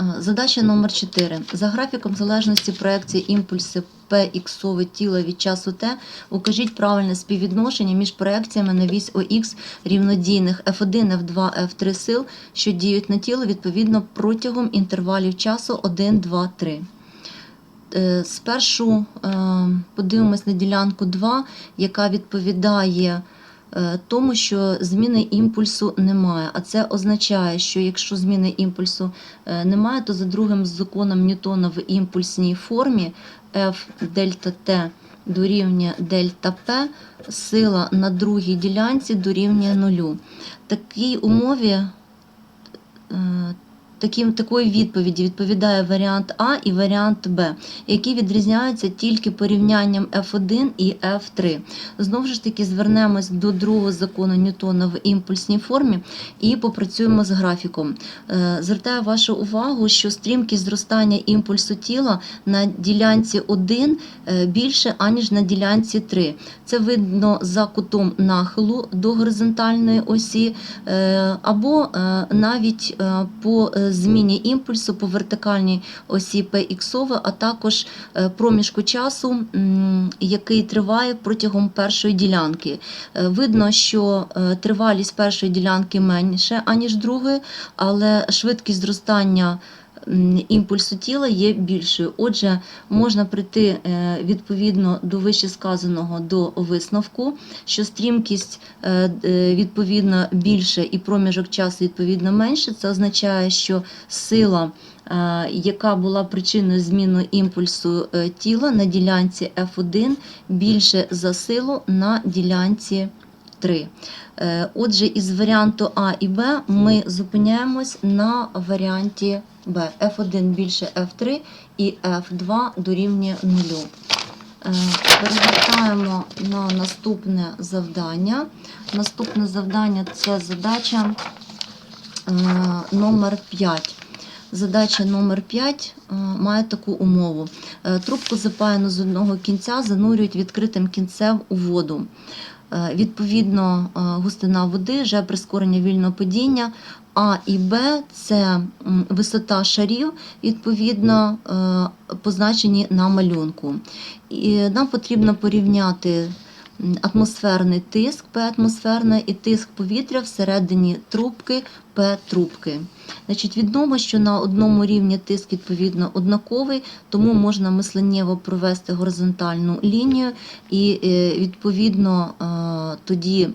Е, Задача номер 4. За графіком залежності проекції імпульси PX тіла від часу T укажіть правильне співвідношення між проекціями на вісь ОХ рівнодійних F1, F2, F3 сил, що діють на тіло відповідно протягом інтервалів часу 1, 2, 3. Е, Спершу е, подивимось на ділянку 2, яка відповідає тому, що зміни імпульсу немає. А це означає, що якщо зміни імпульсу е, немає, то за другим законом Ньютона в імпульсній формі F дельта T дорівнює дельта P, сила на другій ділянці дорівнює нулю. Такій умові е, Таким, такої відповіді відповідає варіант А і варіант Б, які відрізняються тільки порівнянням F1 і F3. Знову ж таки, звернемось до другого закону Ньютона в імпульсній формі і попрацюємо з графіком. Е, Звертаю вашу увагу, що стрімкість зростання імпульсу тіла на ділянці 1 е, більше, аніж на ділянці 3. Це видно за кутом нахилу до горизонтальної осі, е, або навіть по зміні імпульсу по вертикальній осі PX, а також е, проміжку часу, який триває протягом першої ділянки. Е, Видно, що е, тривалість першої ділянки менше, аніж другої, але швидкість зростання імпульсу тіла є більшою. Отже, можна прийти е, відповідно до вищесказаного до висновку, що стрімкість е, е, відповідно більше і проміжок часу відповідно менше. Це означає, що сила, яка була причиною зміни імпульсу тіла на ділянці F1, більше за силу на ділянці 3. Е, Отже, із варіанту А і Б ми зупиняємось на варіанті Б. F1 більше F3 і F2 дорівнює 0. Е, Перегортаємо на наступне завдання. Наступне завдання це задача е, номер 5. Задача номер 5 е, має таку умову. Трубку запаяну з одного кінця занурюють відкритим кінцем у воду. Е, Відповідно, е, густина води, вже прискорення вільного падіння. А і Б це висота шарів, відповідно, е, позначені на малюнку. І нам потрібно порівняти атмосферний тиск П атмосферне і тиск повітря всередині трубки П трубки. Значить, відомо, що на одному рівні тиск відповідно однаковий, тому можна мисленнєво провести горизонтальну лінію, і е, відповідно е, тоді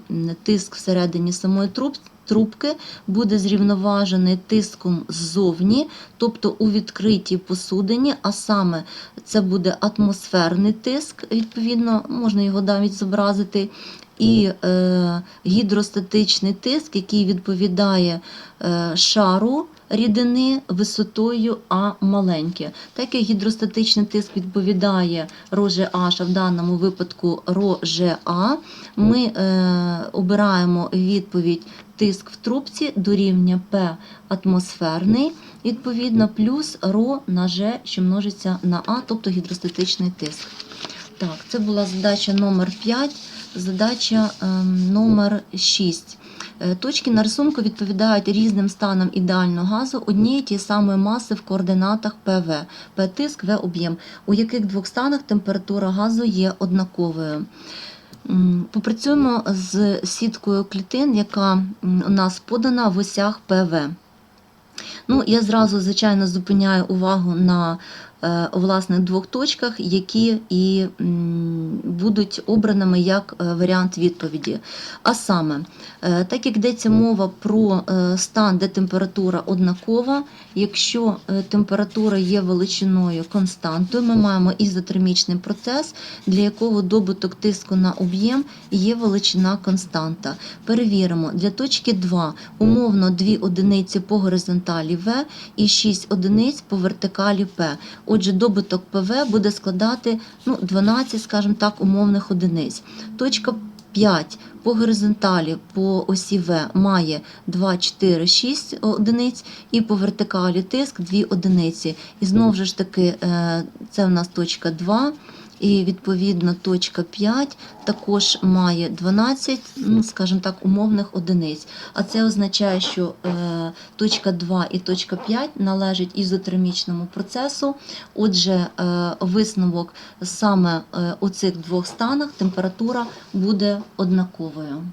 тиск всередині самої труб- трубки буде зрівноважений тиском ззовні, тобто у відкритій посудині, а саме це буде атмосферний тиск, відповідно, можна його навіть зобразити. І е, гідростатичний тиск, який відповідає е, шару рідини висотою А маленьке. Так як гідростатичний тиск відповідає РОЖH, а в даному випадку РОЖА, ми е, обираємо відповідь тиск в трубці дорівнює П атмосферний, відповідно, плюс РО на Ж, що множиться на А, тобто гідростатичний тиск. Так, це була задача номер 5, задача ем, номер 6. Е, Точки на рисунку відповідають різним станам ідеального газу однієї тієї самої маси в координатах ПВ, П тиск, В об'єм, у яких двох станах температура газу є однаковою. Попрацюємо з сіткою клітин, яка у нас подана в осях ПВ. Ну, я зразу, звичайно, зупиняю увагу на власне двох точках, які і будуть обраними як е, варіант відповіді. А саме, е, так як йдеться мова про е, стан, де температура однакова, якщо е, температура є величиною константою, ми маємо ізотермічний процес, для якого добуток тиску на об'єм є величина константа. Перевіримо, для точки 2 умовно 2 одиниці по горизонталі В і 6 одиниць по вертикалі П. Отже, добуток ПВ буде складати ну, 12, скажімо так, умовних одиниць. Точка 5 по горизонталі по осі В має 2, 4, 6 одиниць, і по вертикалі тиск 2 одиниці. І знову ж таки, е, це у нас точка 2. І відповідно точка 5 також має 12, ну, скажімо так, умовних одиниць. А це означає, що е, точка 2 і точка 5 належать ізотермічному процесу. Отже, е, висновок саме е, у цих двох станах температура буде однаковою.